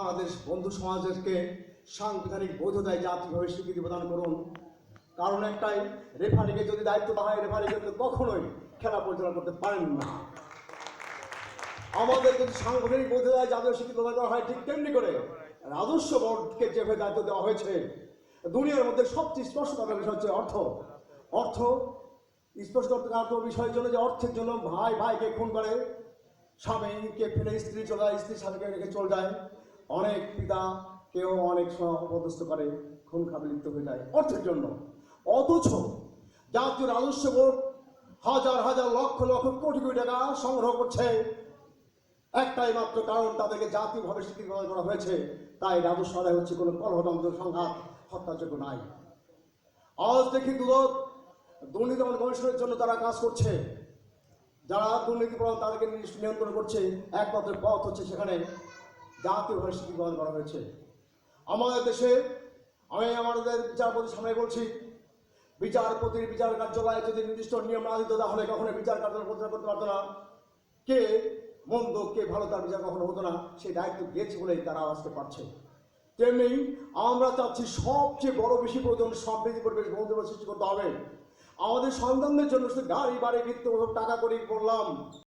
বাংলাদেশ বন্ধু সমাজকে সাংবিধানিক বৈধতায় জাতীয়ভাবে স্বীকৃতি প্রদান করুন। কারণ একটাই, রেফারিকে যদি দায়িত্ব দেওয়া হয়, রেফারি কিন্তু কখনোই খেলা পরিচালনা করতে পারেন না। আমাদের যদি সাংবিধানিক বৈধতায় জাতীয় স্বীকৃতি প্রদান করা হয়, ঠিক তেমনি করে রাজস্ব বোর্ডকে যেভাবে দায়িত্ব দেওয়া হয়েছে, দুনিয়ার মধ্যে সবচেয়ে স্পষ্ট করার বিষয় হচ্ছে অর্থ। অর্থ স্পষ্ট কারণ বিষয়ের জন্য যে অর্থের জন্য ভাই ভাইকে খুন করে, স্বামীকে ফেলে স্ত্রী চলে যায় স্ত্রী স্বামীকে রেখে চলে যায় অনেক পিতা কেউ অনেক সময় অপদস্থ করে খুন খাবে লিপ্ত হয়ে যায় অর্থের জন্য। অথচ জাতীয় রাজস্ব বোর্ড হাজার হাজার লক্ষ লক্ষ কোটি কোটি টাকা সংগ্রহ করছে। একটাই মাত্র কারণ তাদেরকে জাতীয়ভাবে স্বীকৃতি প্রদান করা হয়েছে। তাই রাজস্ব আদায় হচ্ছে কোনো কলহতন্ত্র সংঘাত হত্যাযোগ্য নাই। আজ দেখি দুদক দুর্নীতি কমিশনের জন্য তারা কাজ করছে। যারা দুর্নীতি প্রধান তাদেরকে নিয়ন্ত্রণ করছে। একমাত্র পথ হচ্ছে সেখানে জাতীয়ভাবে স্বীকৃতি প্রদান করা হয়েছে। আমাদের দেশে আমি আমাদের বিচারপতির সামনে বলছি, বিচারপতির বিচার কার্যালয়ে যদি নির্দিষ্ট নিয়ম না দিত, তাহলে কখনো বিচার কার্যালয় পরিচালনা করতে পারতো না। কে মন্দ কে ভালো, তার বিচার কখনো হতো না। সেই দায়িত্ব দিয়েছে বলেই তারা আসতে পারছে। তেমনি আমরা চাচ্ছি সবচেয়ে বড় বেশি প্রয়োজন সমৃদ্ধি পরিবেশ বন্ধু সৃষ্টি করতে হবে। আমাদের সন্তানদের জন্য শুধু গাড়ি, বাড়ি, বৃত্ত টাকা করি করলাম।